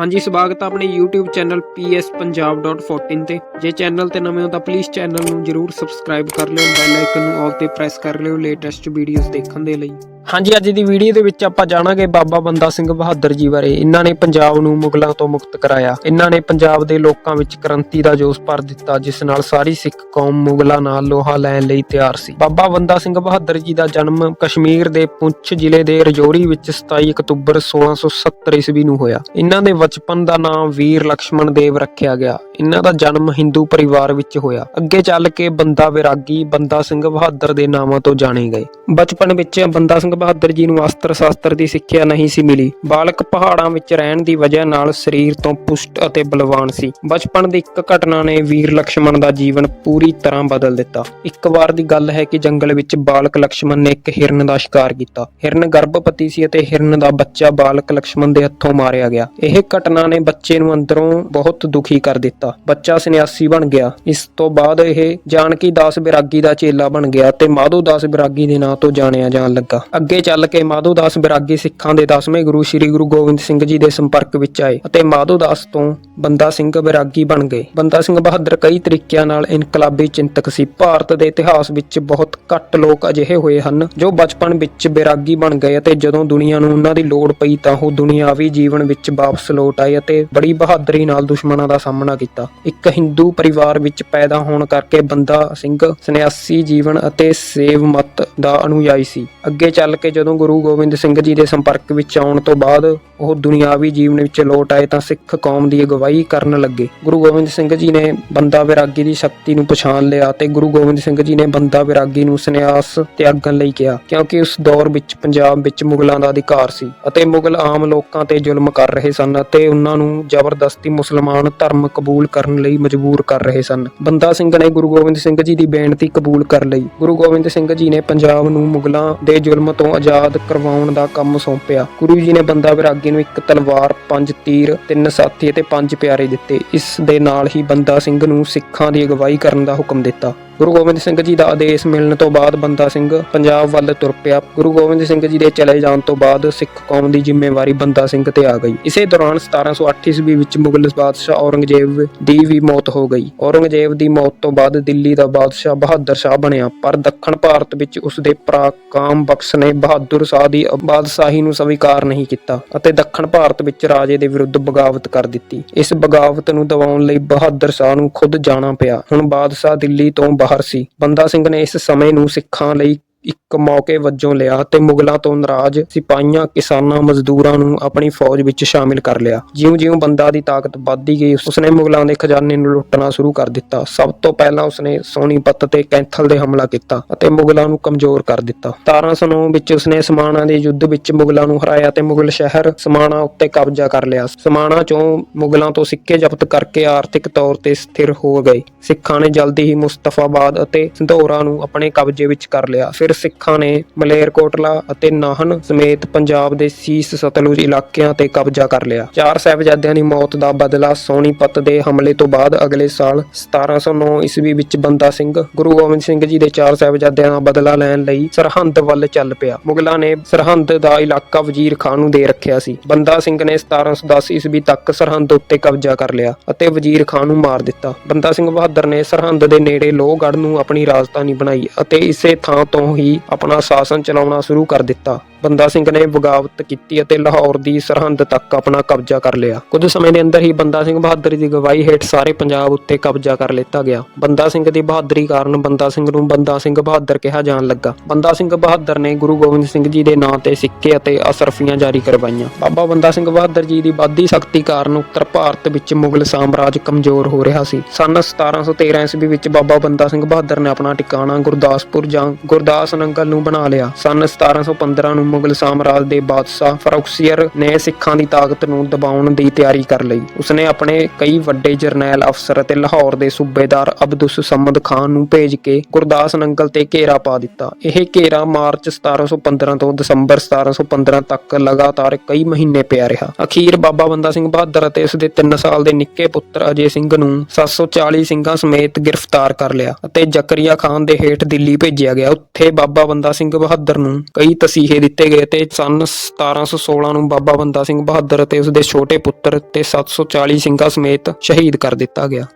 ਹਾਂਜੀ, ਸਵਾਗਤ ਹੈ ਆਪਣੇ YouTube ਚੈਨਲ pspunjab.14 ਤੇ। ਜੇ ਚੈਨਲ ਤੇ ਨਵੇਂ ਹੋ ਤਾਂ ਪਲੀਜ਼ ਚੈਨਲ ਨੂੰ ਜਰੂਰ ਸਬਸਕ੍ਰਾਈਬ ਕਰ ਲਿਓ ਬੈਲ ਆਈਕਨ ਨੂੰ ਆਲ ਤੇ ਪ੍ਰੈਸ ਕਰ ਲਿਓ ਲੇਟੈਸਟ ਵੀਡੀਓਜ਼ ਦੇਖਣ ਦੇ ਲਈ। ਹਾਂਜੀ, ਅੱਜ ਦੀ ਵੀਡੀਓ ਦੇ ਵਿੱਚ ਆਪਾਂ ਜਾਣਾਂਗੇ ਬਾਬਾ ਬੰਦਾ ਸਿੰਘ ਬਹਾਦਰ ਜੀ ਬਾਰੇ। ਇਹਨਾਂ ਨੇ ਪੰਜਾਬ ਨੂੰ ਮੁਗਲਾਂ ਤੋਂ ਮੁਕਤ ਕਰਾਇਆ। ਇਹਨਾਂ ਨੇ ਪੰਜਾਬ ਦੇ ਲੋਕਾਂ ਵਿੱਚ ਕ੍ਰਾਂਤੀ ਦਾ ਜੋਸ਼ ਭਰ ਦਿੱਤਾ, ਜਿਸ ਨਾਲ ਸਾਰੀ ਸਿੱਖ ਕੌਮ ਮੁਗਲਾਂ ਨਾਲ ਲੋਹਾ ਲੈਣ ਲਈ ਤਿਆਰ ਸੀ। ਬਾਬਾ ਬੰਦਾ ਸਿੰਘ ਬਹਾਦਰ ਜੀ ਦਾ ਜਨਮ ਕਸ਼ਮੀਰ ਦੇ ਪੁੰਛ ਜ਼ਿਲ੍ਹੇ ਦੇ ਰਜੌਰੀ ਵਿੱਚ 27 ਅਕਤੂਬਰ 1670 ਈਸਵੀ ਨੂੰ ਹੋਇਆ। ਇਹਨਾਂ ਦੇ ਬਚਪਨ ਦਾ ਨਾਮ ਵੀਰ ਲక్ష్మణ ਦੇਵ ਰੱਖਿਆ ਗਿਆ। ਇਹਨਾਂ ਦਾ ਜਨਮ ਹਿੰਦੂ ਪਰਿਵਾਰ ਵਿੱਚ ਹੋਇਆ। ਅੱਗੇ ਚੱਲ ਕੇ ਬੰਦਾ ਵਿਰਾਗੀ ਬੰਦਾ ਸਿੰਘ ਬਹਾਦਰ ਦੇ ਨਾਵਾਂ ਤੋਂ ਜਾਣੇ ਗਏ। ਬਚਪਨ ਵਿੱਚ ਬੰਦਾ ਸਿੰਘ ਸਿੰਘ ਬਹਾਦਰ ਜੀ ਨੂੰ ਅਸਤਰ ਸ਼ਾਸਤਰ ਦੀ ਸਿੱਖਿਆ ਨਹੀਂ ਸੀ ਮਿਲੀ। ਬਾਲਕ ਪਹਾੜਾਂ ਵਿੱਚ ਰਹਿਣ ਦੀ ਵਜ੍ਹਾ ਨਾਲ ਸਰੀਰ ਤੋਂ ਪੁਸ਼ਟ ਅਤੇ ਬਲਵਾਨ ਸੀ। ਬਚਪਨ ਦੀ ਇੱਕ ਘਟਨਾ ਨੇ ਵੀਰ ਲక్ష్మణ ਦਾ ਜੀਵਨ ਪੂਰੀ ਤਰ੍ਹਾਂ ਬਦਲ ਦਿੱਤਾ। ਇੱਕ ਵਾਰ ਦੀ ਗੱਲ ਹੈ ਕਿ ਜੰਗਲ ਵਿੱਚ ਬਾਲਕ ਲక్ష్మణ ਨੇ ਇੱਕ ਹਿਰਨ ਦਾ ਸ਼ਿਕਾਰ ਕੀਤਾ। ਹਿਰਨ ਗਰਭਪਤੀ ਸੀ ਅਤੇ ਹਿਰਨ ਦਾ ਬੱਚਾ ਬਾਲਕ ਲక్ష్మణ ਦੇ ਹੱਥੋਂ ਮਾਰਿਆ ਗਿਆ। ਇਹ ਘਟਨਾ ਨੇ ਬੱਚੇ ਨੂੰ ਅੰਦਰੋਂ ਬਹੁਤ ਦੁਖੀ ਕਰ ਦਿੱਤਾ। ਬੱਚਾ ਸੰਨਿਆਸੀ ਬਣ ਗਿਆ। ਇਸ ਤੋਂ ਬਾਅਦ ਇਹ ਜਾਨਕੀ ਦਾਸ ਬਿਰਾਗੀ ਦਾ ਚੇਲਾ ਬਣ ਗਿਆ ਤੇ ਮਾਧੋ ਦਾਸ ਬਿਰਾਗੀ ਦੇ ਨਾਂ ਤੋਂ ਜਾਣਿਆ ਜਾਣ ਲੱਗਾ। ਅੱਗੇ ਚੱਲ ਕੇ ਮਾਧੋ ਦਾਸ ਬਿਰਾਗੀ ਸਿੱਖਾਂ ਦੇ 10ਵੇਂ ਗੁਰੂ ਸ੍ਰੀ ਗੁਰੂ ਗੋਬਿੰਦ ਸਿੰਘ ਜੀ ਦੇ ਸੰਪਰਕ ਵਿੱਚ ਆਏ ਅਤੇ ਮਾਧੋ ਦਾਸ ਤੋਂ ਬੰਦਾ ਸਿੰਘ ਬਿਰਾਗੀ ਬਣ ਗਏ। ਬੰਦਾ ਸਿੰਘ ਬਹਾਦਰ ਕਈ ਤਰੀਕਿਆਂ ਨਾਲ ਇਨਕਲਾਬੀ ਚਿੰਤਕ ਸੀ। ਭਾਰਤ ਦੇ ਇਤਿਹਾਸ ਵਿੱਚ ਬਹੁਤ ਘੱਟ ਲੋਕ ਅਜਿਹੇ ਹੋਏ ਹਨ ਜੋ ਬਚਪਨ ਵਿੱਚ ਬਿਰਾਗੀ ਬਣ ਗਏ ਅਤੇ ਜਦੋਂ ਦੁਨੀਆ ਨੂੰ ਉਹਨਾਂ ਦੀ ਲੋੜ ਪਈ ਤਾਂ ਉਹ ਦੁਨਿਆਵੀ ਜੀਵਨ ਵਿੱਚ ਵਾਪਸ ਲੌਟ ਆਏ ਅਤੇ ਬੜੀ ਬਹਾਦਰੀ ਨਾਲ ਦੁਸ਼ਮਣਾਂ ਦਾ ਸਾਹਮਣਾ ਕੀਤਾ। ਇੱਕ ਹਿੰਦੂ ਪਰਿਵਾਰ ਵਿੱਚ ਪੈਦਾ ਹੋਣ ਕਰਕੇ ਬੰਦਾ ਸਿੰਘ ਸੰਨਿਆਸੀ ਜੀਵਨ ਅਤੇ ਸੇਵ ਮਤ ਦਾ ਅਨੁਯਾਈ ਸੀ। ਅੱਗੇ ਚੱਲ ਕੇ ਜਦੋਂ ਗੁਰੂ ਗੋਬਿੰਦ ਸਿੰਘ ਜੀ ਦੇ ਸੰਪਰਕ ਵਿੱਚ ਆਉਣ ਤੋਂ ਬਾਅਦ ਉਹ ਦੁਨਿਆਵੀ ਜੀਵਨ ਵਿੱਚ ਲੋਟ ਆਏ ਤਾਂ ਸਿੱਖ ਕੌਮ ਦੀ ਅਗਵਾਈ ਕਰਨ ਲੱਗੇ। ਗੁਰੂ ਗੋਬਿੰਦ ਸਿੰਘ ਜੀ ਨੇ ਬੰਦਾ ਵਿਰਾਗੀ ਦੀ ਸ਼ਕਤੀ ਨੂੰ ਪਛਾਣ ਲਿਆ ਤੇ ਗੁਰੂ ਗੋਬਿੰਦ ਸਿੰਘ ਜੀ ਨੇ ਬੰਦਾ ਵਿਰਾਗੀ ਨੂੰ ਸੰਨਿਆਸ ਤਿਆਗਣ ਲਈ ਕਿਹਾ, ਕਿਉਂਕਿ ਉਸ ਦੌਰ ਵਿੱਚ ਪੰਜਾਬ ਵਿੱਚ ਮੁਗਲਾਂ ਦਾ ਅਧਿਕਾਰ ਸੀ ਅਤੇ ਮੁਗਲ ਆਮ ਲੋਕਾਂ ਤੇ ਜ਼ੁਲਮ ਕਰ ਰਹੇ ਸਨ ਅਤੇ ਉਹਨਾਂ ਨੂੰ ਜ਼ਬਰਦਸਤੀ ਮੁਸਲਮਾਨ ਧਰਮ ਕਬੂਲ ਕਰਨ ਲਈ ਮਜਬੂਰ ਕਰ ਰਹੇ ਸਨ। ਬੰਦਾ ਸਿੰਘ ਨੇ ਗੁਰੂ ਗੋਬਿੰਦ ਸਿੰਘ ਜੀ ਦੀ ਬੇਨਤੀ ਕਬੂਲ ਕਰ ਲਈ। ਗੁਰੂ ਗੋਬਿੰਦ ਸਿੰਘ ਜੀ ਨੇ ਪੰਜਾਬ ਨੂੰ ਮੁਗਲਾਂ ਦੇ ਜ਼ੁਲਮ ਤੋਂ ਆਜ਼ਾਦ ਕਰਵਾਉਣ ਦਾ ਕੰਮ ਸੌਂਪਿਆ। ਗੁਰੂ ਜੀ ਨੇ ਬੰਦਾ ਵਿਰਾਗੀ ਨੂੰ ਇੱਕ ਤਲਵਾਰ, ਪੰਜ ਤੀਰ, ਤਿੰਨ ਸਾਥੀ ਅਤੇ ਪੰਜ ਪਿਆਰੇ ਦਿੱਤੇ। ਇਸ ਦੇ ਨਾਲ ਹੀ ਬੰਦਾ ਸਿੰਘ ਨੂੰ ਸਿੱਖਾਂ ਦੀ ਅਗਵਾਈ ਕਰਨ ਦਾ ਹੁਕਮ ਦਿੱਤਾ। ਗੁਰੂ ਗੋਬਿੰਦ ਸਿੰਘ ਜੀ ਦਾ ਆਦੇਸ਼ ਮਿਲਣ ਤੋਂ ਬਾਅਦ ਬੰਦਾ ਸਿੰਘ ਪੰਜਾਬ ਵੱਲ ਤੁਰ ਪਿਆ। ਗੁਰੂ ਗੋਬਿੰਦ ਸਿੰਘ ਜੀ ਦੇ ਚਲੇ ਜਾਣ ਤੋਂ ਬਾਅਦ ਸਿੱਖ ਕੌਮ ਦੀ ਜ਼ਿੰਮੇਵਾਰੀ ਬੰਦਾ ਸਿੰਘ ਤੇ ਆ ਗਈ। ਇਸੇ ਦੌਰਾਨ 1708 ਈਸਵੀ ਵਿੱਚ ਮੁਗਲ ਬਾਦਸ਼ਾਹ ਔਰੰਗਜ਼ੇਬ ਦੀ ਵੀ ਮੌਤ ਹੋ ਗਈ। ਔਰੰਗਜ਼ੇਬ ਦੀ ਮੌਤ ਤੋਂ ਬਾਅਦ ਦਿੱਲੀ ਦਾ ਬਾਦਸ਼ਾਹ ਬਹਾਦਰ ਸ਼ਾਹ ਬਣਿਆ। ਪਰ ਦੱਖਣ ਭਾਰਤ ਵਿੱਚ ਉਸ ਦੇ ਭਰਾ ਕਾਮ ਬਖਸ਼ ਨੇ ਬਹਾਦਰ ਸ਼ਾਹ ਦੀ ਬਾਦਸ਼ਾਹੀ ਨੂੰ ਸਵੀਕਾਰ ਨਹੀਂ ਕੀਤਾ ਅਤੇ ਦੱਖਣ ਭਾਰਤ ਵਿੱਚ ਰਾਜੇ ਦੇ ਵਿਰੁੱਧ ਬਗਾਵਤ ਕਰ ਦਿੱਤੀ। ਇਸ ਬਗਾਵਤ ਨੂੰ ਦਬਾਉਣ ਲਈ ਬਹਾਦਰ ਸ਼ਾਹ ਨੂੰ ਖੁਦ ਜਾਣਾ ਪਿਆ। ਹੁਣ ਬਾਦਸ਼ਾਹ ਦਿੱਲੀ ਤੋਂ ਬਾਹਰ ਸੀ। ਬੰਦਾ ਸਿੰਘ ਨੇ ਇਸ ਸਮੇਂ ਨੂੰ ਸਿੱਖਾਂ ਲਈ ਇੱਕ ਮੌਕੇ ਵਜੋਂ ਲਿਆ ਤੇ ਮੁਗਲਾਂ ਤੋਂ ਨਾਰਾਜ਼ ਸਿਪਾਹੀਆਂ ਕਿਸਾਨਾਂ ਮਜ਼ਦੂਰਾਂ ਨੂੰ ਆਪਣੀ ਫੌਜ ਵਿੱਚ ਸ਼ਾਮਿਲ ਕਰ ਲਿਆ। ਜਿਉਂ-ਜਿਉਂ ਬੰਦਾ ਦੀ ਤਾਕਤ ਵੱਧਦੀ ਗਈ, ਉਸਨੇ ਮੁਗਲਾਂ ਦੇ ਖਜ਼ਾਨੇ ਨੂੰ ਲੁੱਟਣਾ ਸ਼ੁਰੂ ਕਰ ਦਿੱਤਾ। ਸਭ ਤੋਂ ਪਹਿਲਾਂ ਉਸਨੇ ਸੋਨੀਪਤ ਤੇ ਕੈਂਥਲ ਦੇ ਹਮਲਾ ਕੀਤਾ ਅਤੇ ਮੁਗਲਾਂ ਨੂੰ ਕਮਜ਼ੋਰ ਕਰ ਦਿੱਤਾ। 1709 ਵਿੱਚ ਉਸਨੇ ਸਮਾਣਾ ਦੇ ਯੁੱਧ ਵਿੱਚ ਮੁਗਲਾਂ ਨੂੰ ਹਰਾਇਆ ਤੇ ਮੁਗਲ ਸ਼ਹਿਰ ਸਮਾਣਾ ਉੱਤੇ ਕਬਜ਼ਾ ਕਰ ਲਿਆ। ਸਮਾਣਾ ਚੋਂ ਮੁਗਲਾਂ ਤੋਂ ਸਿੱਕੇ ਜ਼ਬਤ ਕਰਕੇ ਆਰਥਿਕ ਤੌਰ ਤੇ ਸਥਿਰ ਹੋ ਗਏ। ਸਿੱਖਾਂ ਨੇ ਜਲਦੀ ਹੀ ਮੁਸਤਫਾਬਾਦ ਅਤੇ ਸੰਧੌਰਾ ਨੂੰ ਆਪਣੇ ਕਬਜ਼ੇ ਵਿੱਚ ਕਰ ਲਿਆ। ਫਿਰ ਸਿੱਖਾਂ ਨੇ ਮਲੇਰਕੋਟਲਾ ਅਤੇ ਨਾਹਨ ਸਮੇਤ ਪੰਜਾਬ ਦੇ ਸੀਸ ਸਤਲੁਜ ਇਲਾਕਿਆਂ ਤੇ ਕਬਜ਼ਾ ਕਰ ਲਿਆ। ਚਾਰ ਸਾਹਿਬਜ਼ਾਦਿਆਂ ਦੀ ਮੌਤ ਦਾ ਬਦਲਾ ਸੋਨੀਪਤ ਦੇ ਹਮਲੇ ਤੋਂ ਬਾਅਦ ਅਗਲੇ ਸਾਲ 1709 ਈਸਵੀ ਵਿੱਚ ਬੰਦਾ ਸਿੰਘ, ਗੁਰੂ ਗੋਬਿੰਦ ਸਿੰਘ ਜੀ ਦੇ ਚਾਰ ਸਾਹਿਬਜ਼ਾਦਿਆਂ ਦਾ ਬਦਲਾ ਲੈਣ ਲਈ ਸਰਹੰਦ ਵੱਲ ਚੱਲ ਪਿਆ। ਮੁਗਲਾਂ ਨੇ ਸਰਹੰਦ ਦਾ ਇਲਾਕਾ ਵਜ਼ੀਰ ਖਾਨ ਨੂੰ ਦੇ ਰੱਖਿਆ ਸੀ। ਬੰਦਾ ਸਿੰਘ ਨੇ 1710 ਈਸਵੀ ਤੱਕ ਸਰਹੰਦ ਉੱਤੇ ਕਬਜ਼ਾ ਕਰ ਲਿਆ ਅਤੇ ਵਜ਼ੀਰ ਖਾਨ ਨੂੰ ਮਾਰ ਦਿੱਤਾ। ਬੰਦਾ ਸਿੰਘ ਬਹਾਦਰ ਨੇ ਸਰਹੰਦ ਦੇ ਨੇੜੇ ਲੋਹਗੜ੍ਹ ਨੂੰ ਆਪਣੀ ਰਾਜਧਾਨੀ ਬਣਾਈ ਅਤੇ ਇਸੇ ਥਾਂ ਤੋਂ ਹੀ ਆਪਣਾ ਸ਼ਾਸਨ ਚਲਾਉਣਾ ਸ਼ੁਰੂ ਕਰ ਦਿੱਤਾ। ਬੰਦਾ ਸਿੰਘ ਨੇ ਬਗਾਵਤ ਕੀਤੀ ਅਤੇ ਲਾਹੌਰ ਦੀ ਸਰਹੰਦ ਤੱਕ ਆਪਣਾ ਕਬਜ਼ਾ ਕਰ ਲਿਆ। ਕੁਝ ਸਮੇਂ ਦੇ ਅੰਦਰ ਹੀ ਬੰਦਾ ਸਿੰਘ ਬਹਾਦਰ ਦੀ ਗਵਾਹੀ ਹੇਠ ਸਾਰੇ ਪੰਜਾਬ ਉੱਤੇ ਕਬਜ਼ਾ ਕਰ ਲਿੱਤਾ ਗਿਆ। ਬੰਦਾ ਸਿੰਘ ਦੀ ਬਹਾਦਰੀ ਕਾਰਨ ਬੰਦਾ ਸਿੰਘ ਨੂੰ ਬੰਦਾ ਸਿੰਘ ਬਹਾਦਰ ਕਿਹਾ ਜਾਣ ਲੱਗਾ। ਬੰਦਾ ਸਿੰਘ ਬਹਾਦਰ ਨੇ ਗੁਰੂ ਗੋਬਿੰਦ ਸਿੰਘ ਜੀ ਦੇ ਨਾਂ ਤੇ ਸਿੱਕੇ ਅਤੇ ਅਸਰਫੀਆਂ ਜਾਰੀ ਕਰਵਾਈਆਂ। ਬਾਬਾ ਬੰਦਾ ਸਿੰਘ ਬਹਾਦਰ ਜੀ ਦੀ ਵੱਧਦੀ ਸ਼ਕਤੀ ਕਾਰਨ ਉੱਤਰ ਭਾਰਤ ਵਿੱਚ ਮੁਗਲ ਸਾਮਰਾਜ ਕਮਜ਼ੋਰ ਹੋ ਰਿਹਾ ਸੀ। ਸਨ 1713 ਈਸਵੀ ਵਿੱਚ ਬਾਬਾ ਬੰਦਾ ਸਿੰਘ ਬਹਾਦਰ ਨੇ ਆਪਣਾ ਟਿਕਾਣਾ ਗੁਰਦਾਸਪੁਰ ਜਾਂ ਗੁਰਦਾਸ ਨੰਗਲ ਨੂੰ ਬਣਾ ਲਿਆ। ਸਨ 1715 ਨੂੰ ਮੁਗਲ ਸਾਮਰਾਜ ਦੇ ਬਾਦਸ਼ਾਹ ਫਰੋਕਸੀਅਰ ਨੇ ਸਿੱਖਾਂ ਦੀ ਤਾਕਤ ਨੂੰ ਦਬਾਉਣ ਦੀ ਤਿਆਰੀ ਕਰ ਲਈ। ਉਸਨੇ ਆਪਣੇ ਕਈ ਵੱਡੇ ਜਰਨੈਲ ਅਫਸਰ ਅਤੇ ਲਾਹੌਰ ਦੇ ਸੂਬੇਦਾਰ ਅਬਦੁਸ ਸਮਦ ਖਾਨ ਨੂੰ ਭੇਜ ਕੇ ਗੁਰਦਾਸ ਨੰਗਲ ਤੇ ਘੇਰਾ ਪਾ ਦਿੱਤਾ। ਇਹ ਘੇਰਾ ਮਾਰਚ 1715 ਤੋਂ ਦਸੰਬਰ 1715 ਤੱਕ ਲਗਾਤਾਰ ਕਈ ਮਹੀਨੇ ਪਿਆ ਰਿਹਾ। ਅਖੀਰ ਬਾਬਾ ਬੰਦਾ ਸਿੰਘ ਬਹਾਦਰ ਅਤੇ ਉਸ ਦੇ 3 ਸਾਲ ਦੇ ਨਿੱਕੇ ਪੁੱਤਰ ਅਜੇ ਸਿੰਘ ਨੂੰ 740 ਸਿੰਘਾਂ ਸਮੇਤ ਗ੍ਰਿਫਤਾਰ ਕਰ ਲਿਆ ਅਤੇ ਜ਼ਕਰੀਆ ਖਾਨ ਦੇ ਹੇਠ ਦਿੱਲੀ ਭੇਜਿਆ ਗਿਆ। ਉੱਥੇ ਬਾਬਾ ਬੰਦਾ ਸਿੰਘ ਬਹਾਦਰ ਨੂੰ ਕਈ ਤਸੀਹੇ ਦਿੱਤੇ ਦਿੱਤੇ ਗਏ ਤੇ ਸਨ 1716 ਨੂੰ ਬਾਬਾ ਬੰਦਾ ਸਿੰਘ ਬਹਾਦਰ ਅਤੇ ਉਸਦੇ ਛੋਟੇ ਪੁੱਤਰ ਤੇ 740 ਸਿੰਘਾਂ ਸਮੇਤ ਸ਼ਹੀਦ ਕਰ ਦਿੱਤਾ ਗਿਆ।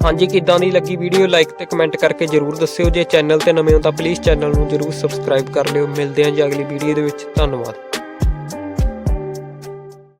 ਹਾਂਜੀ, ਕਿੱਦਾਂ ਦੀ ਲੱਗੀ ਵੀਡੀਓ ਲਾਈਕ ਤੇ ਕਮੈਂਟ ਕਰਕੇ ਜਰੂਰ ਦੱਸਿਓ। ਜੇ ਚੈਨਲ ਤੇ ਨਵੇਂ ਹੋ ਤਾਂ ਪਲੀਜ਼ ਚੈਨਲ ਨੂੰ ਜਰੂਰ ਸਬਸਕ੍ਰਾਈਬ ਕਰ ਲਿਓ। ਮਿਲਦੇ ਹਾਂ ਜੀ ਅਗਲੀ ਵੀਡੀਓ ਦੇ ਵਿੱਚ। ਧੰਨਵਾਦ।